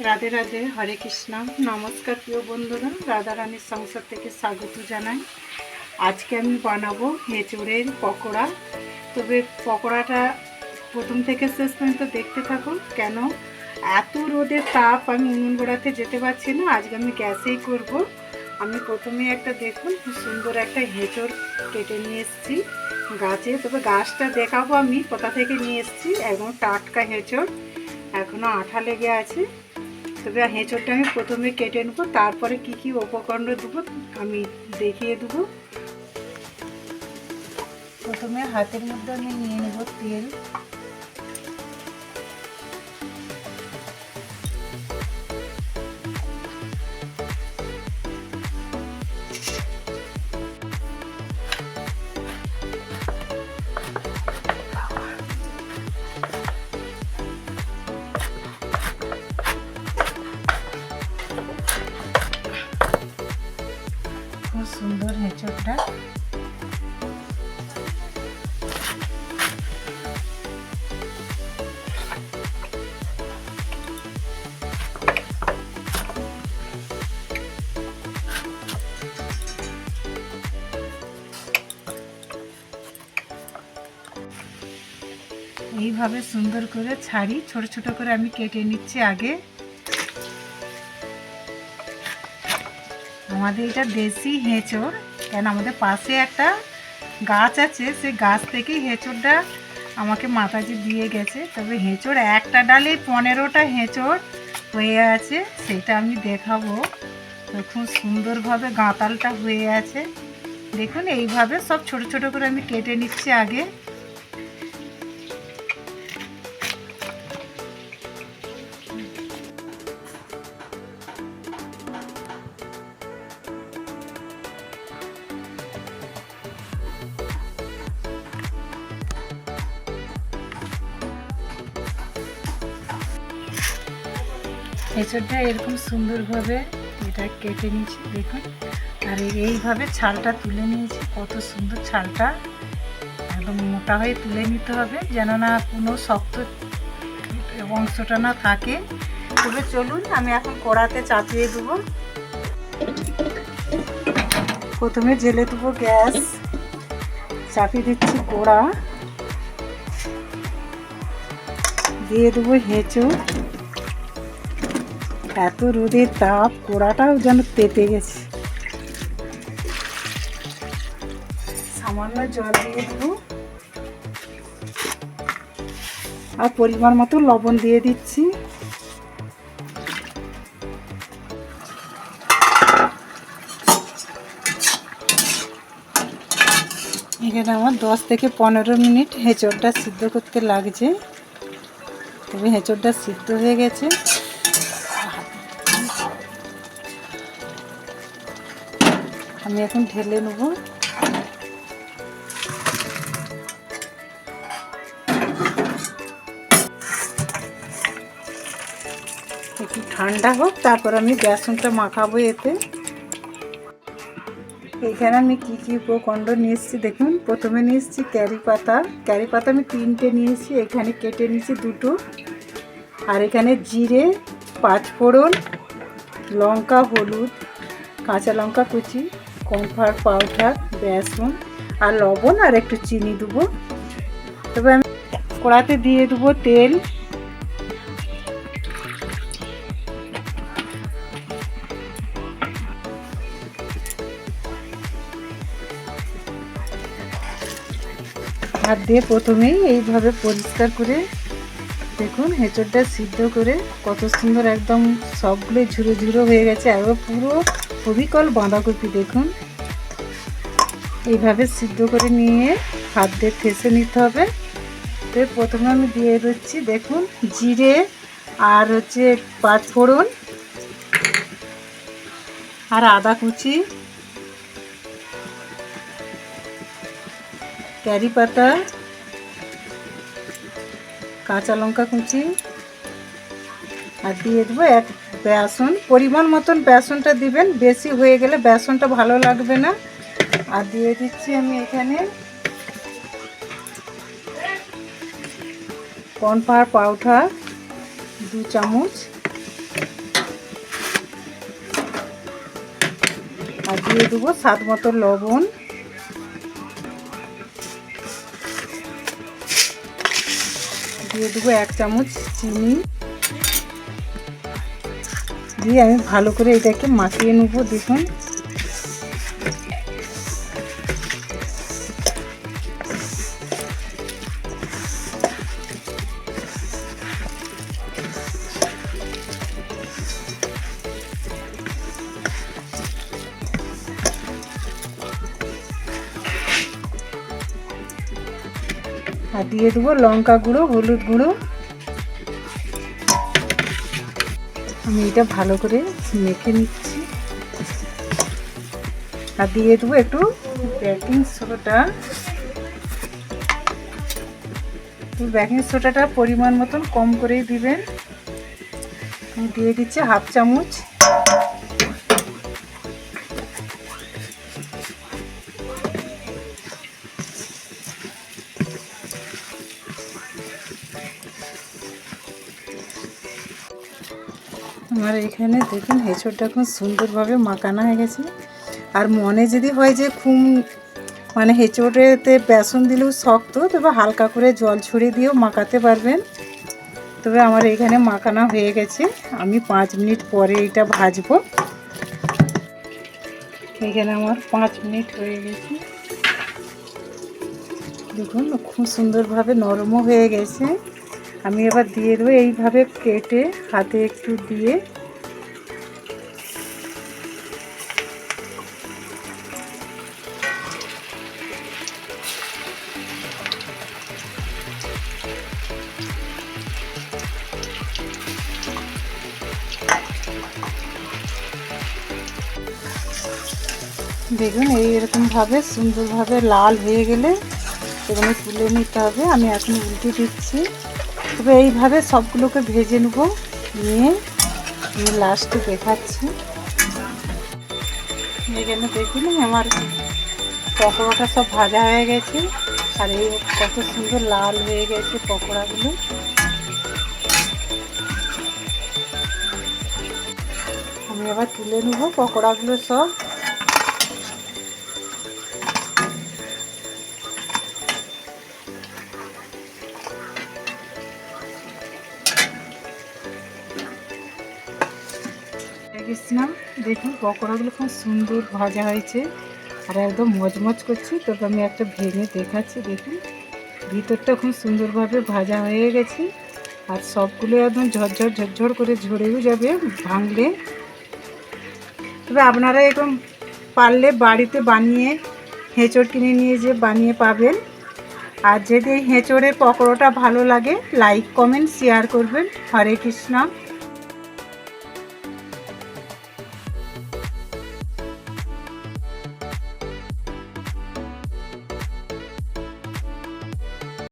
রাধে রাধে, হরে কৃষ্ণ। নমস্কার প্রিয় বন্ধুরা, রাধা রানীর সংসার থেকে স্বাগত জানাই। আজকে আমি বানাবো হেঁচড়ের পকোড়া। তবে পকোড়াটা প্রথম থেকে শেষ পর্যন্ত দেখতে থাকুন। কেন? এত রোদের তাপ, আমি উনুন গোড়াতে যেতে পারছি না। আজকে আমি গ্যাসেই করব। আমি প্রথমে একটা দেখুন, খুব সুন্দর একটা হেঁচড় কেটে নিয়ে এসেছি গাছে। তবে গাছটা দেখাবো আমি, কোথা থেকে নিয়ে এসেছি। একদম টাটকা হেঁচড় এখনও আঠা লেগে আছে। তবে হেঁচড়টা আমি প্রথমে কেটে নেব, তারপরে কি কি উপকরণ দেবো আমি দেখিয়ে দেবো। প্রথমে হাতের মধ্যে আমি নিয়ে নেব তেল। সুন্দর এইভাবে সুন্দর করে ছাড়ি, ছোট ছোট করে আমি কেটে নিচ্ছি আগে। আমাদের এটা দেশি হেঁচড়। কেন আমাদের পাশে একটা গাছ আছে, সে গাছ থেকেই হেঁচড়টা আমাকে মাতাজি দিয়ে গেছে। তবে হেঁচড় একটা ডালে পনেরোটা হেঁচড় হয়ে আছে, সেটা আমি দেখাবো। তো খুব সুন্দরভাবে গাঁতালটা হয়ে আছে। দেখুন, এইভাবে সব ছোট ছোট করে আমি কেটে নিচ্ছি আগে। এঁচড়টা এরকম সুন্দরভাবে এটা কেটে নিয়েছি, দেখুন। আর এইভাবে ছালটা তুলে নিয়েছি, কত সুন্দর ছালটা। একদম মোটা হয়ে তুলে নিতে হবে যেন না কোনো শক্ত অংশটা না থাকে। তবে চলুন, আমি এখন কড়াতে চাপিয়ে দেবো। প্রথমে জেলে দেবো গ্যাস। চাপিয়ে দিচ্ছি কড়া। দিয়ে দেবো হেঁচো। এত রোদের তাপ কোড়াটাও যেন তেতে গেছে। সামান্য জল দিয়ে দেবো। আর পরিমাণ মতো লবণ দিয়ে দিচ্ছি। এখানে আমার দশ থেকে পনেরো মিনিট হেঁচড়টা সিদ্ধ করতে লাগছে। তবে হেঁচড়টা সিদ্ধ হয়ে গেছে। আমি এখন ঢেলে নেব। একটু ঠান্ডা হোক, তারপর আমি বেসনটা মাখাবো এতে। এখানে আমি কী কী উপকণ্ড নিয়ে এসেছি দেখুন। প্রথমে নিয়ে এসেছি ক্যারি পাতা। ক্যারি পাতা আমি তিনটে নিয়েছি এখানে কেটে নিয়েছি দুটো। আর এখানে জিরে, পাঁচফোড়ন, লঙ্কা, হলুদ, কাঁচা লঙ্কা কুচি। কমফার পাউডার, বেসন আর লবণ আর একটু চিনি দেবো। তবে আমি কড়াতে দিয়ে দেবো তেল। হাত দিয়ে প্রথমেই এইভাবে পরিষ্কার করে দেখুন, হেঁচড়টা সিদ্ধ করে কত সুন্দর একদম সবগুলো ঝুরো ঝুরো হয়ে গেছে। একবার পুরো অবিকল বাঁধাকপি দেখুন। এইভাবে সিদ্ধ করে নিয়ে হাত দিয়ে ঠেসে নিতে হবে। তো প্রথমে আমি দিয়ে দিচ্ছি, দেখুন, জিরে আর হচ্ছে পাঁচফোড়ন আর আদা কুচি ক্যারি পাতা, কাঁচা লঙ্কা কুচি আর দিয়ে দেবো এক বেসন, পরিমাণ মতন বেসনটা দিবেন, বেশি হয়ে গেলে বেসনটা ভালো লাগবে না। আর দিয়ে দিচ্ছি আমি এখানে কর্নফ্লাওয়ার পাউডার দু চামচ। আর দিয়ে দেবো স্বাদ মতো লবণ। দিয়ে দেবো এক চামচ চিনি। দিয়ে আমি ভালো করে এটাকে মাখিয়ে নেব, দেখুন। আর দিয়ে দেবো লঙ্কা গুঁড়ো, হলুদ গুঁড়ো। আমি এটা ভালো করে মেখে নিচ্ছি। আর দিয়ে দেবো একটু বেকিং সোডা বেকিং সোডাটা পরিমাণ মতন কম করেই দিবেন। দিয়ে দিচ্ছি হাফ চামচ। আমার এখানে দেখুন, হেঁচড়টা খুব সুন্দরভাবে মাখানো হয়ে গেছে। আর মনে যদি হয় যে খুব মানে হেঁচড়েতে বেসন দিলেও শক্ত, তবে হালকা করে জল ছড়িয়ে দিয়েও মাখাতে পারবেন। তবে আমার এখানে মাখানো হয়ে গেছে। আমি পাঁচ মিনিট পরে এটা ভাজবো। এখানে আমার পাঁচ মিনিট হয়ে গেছে। দেখুন, খুব সুন্দরভাবে নরমও হয়ে গেছে। আমি এবার দিয়ে দেবো এইভাবে কেটে, হাতে একটু দিয়ে। দেখুন, এই এইরকমভাবে সুন্দরভাবে লাল হয়ে গেলে সেখানে তুলে নিতে হবে। আমি এখন উল্টে দিচ্ছি। তবে এইভাবে সবগুলোকে ভেজে নেব, নিয়ে আমি লাস্টে দেখাচ্ছি। এখানে দেখুন, আমার পকোড়াটা সব ভাজা হয়ে গেছে। আর এই কত সুন্দর লাল হয়ে গেছে পকোড়াগুলো। আমি আবার তুলে নেব পকোড়াগুলো সব। গেছিলাম দেখুন, পকোড়াগুলো খুব সুন্দর ভাজা হয়েছে। আর একদম মজমজ করছি। তবে আমি একটা ভেঙে দেখাচ্ছি, দেখুন। ভিতরটা খুব সুন্দরভাবে ভাজা হয়ে গেছে। আর সবগুলো একদম ঝরঝর ঝরঝর করে ঝরেও যাবে, ভাঙলে। তবে আপনারা এরকম পারলে বাড়িতে বানিয়ে, হেঁচড় কিনে নিয়ে যে বানিয়ে পাবেন। আর যদি এই হেঁচড়ের পকোড়াটা ভালো লাগে লাইক কমেন্ট শেয়ার করবেন। হরে কৃষ্ণ।